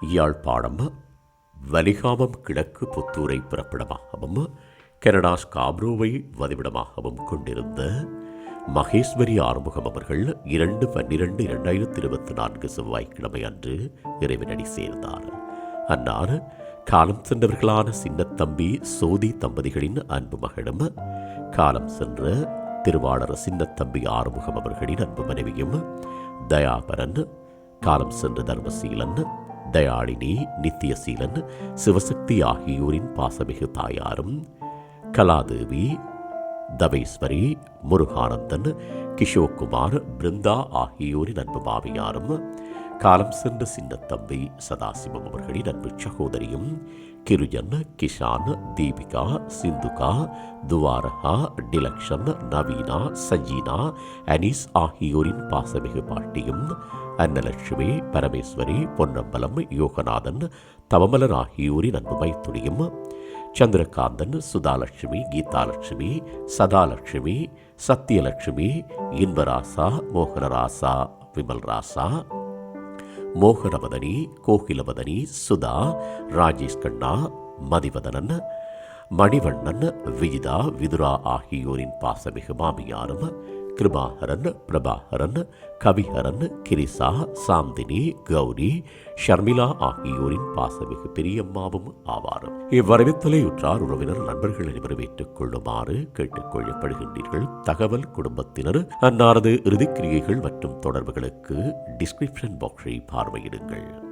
யாழ்ப்பாணம் வலிகாமம் கிழக்கு புத்தூரை பிறப்பிடமாகவும் கனடா ஸ்காப்ரோவை வதிவிடமாகவும் கொண்டிருந்த மகேஸ்வரி ஆறுமுகம் அவர்கள் இரண்டு பன்னிரண்டு இரண்டாயிரத்தி இருபத்தி நான்கு செவ்வாய்க்கிழமை அன்று இறைவனடி சேர்ந்தார். அன்னார் காலம் சென்றவர்களான சின்னத்தம்பி சோதி தம்பதிகளின் அன்பு மகளும் காலம் சென்ற திருவாளர் சின்னத்தம்பி ஆறுமுகம் அவர்களின் அன்பு மனைவியும் தயாபரன் காலம் சென்ற தர்மசீலன் தயாளினி நித்தியசீலன் சிவசக்தி ஆகியோரின் பாசமிகு தாயாரும் கலாதேவி தவேஸ்வரி முருகானந்தன் கிஷோக்குமார் பிருந்தா ஆகியோரின் அன்பு மாமியாரும் காலம் சென்ற சின்னத்தம்பி சதாசிவம் அவர்களின் அன்பு சகோதரியும் கிருஜன் கிஷான் தீபிகா சிந்துகா துவாரகா டிலக்ஷன் நவீனா சஜீனா அனீஸ் ஆகியோரின் பாசமிகு பாட்டியும் அன்னலட்சுமி பரமேஸ்வரி பொன்னம்பலம் யோகநாதன் தவமலர் ஆகியோரின் அன்பு மைத்துணியும் சந்திரகாந்தன் சுதாலட்சுமி கீதாலட்சுமி சதாலட்சுமி சத்தியலட்சுமி இன்பராசா மோகனராசா விமல்ராசா மோகனவதனி கோகிலவதனி சுதா ராஜேஷ் கண்ணா மதிவதனன் மணிவண்ணன் விகிதா விதுரா ஆகியோரின் பாசமிகு மாமியாரும் கிருபாகரன் பிரபாகரன் கவிஹரன் கிரிசா சாந்தினி கௌரி ஷர்மிளா ஆகியோரின் பாசமிகு பெரியம்மாவும் ஆவாரும். இவ்வரவித்தலையுற்றார் உறவினர் நண்பர்கள் அனைவரும் ஏற்றுக் கொள்ளுமாறு கேட்டுக் கொள்ளப்படுகின்றீர்கள். தகவல் குடும்பத்தினர் அன்னாரது இறுதிக்கிரியைகள் மற்றும் தொடர்புகளுக்கு டிஸ்கிரிப்ஷன் பாக்ஸை பார்வையிடுங்கள்.